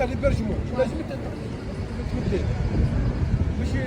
stali berżmu. Weźmy ten. Mszy,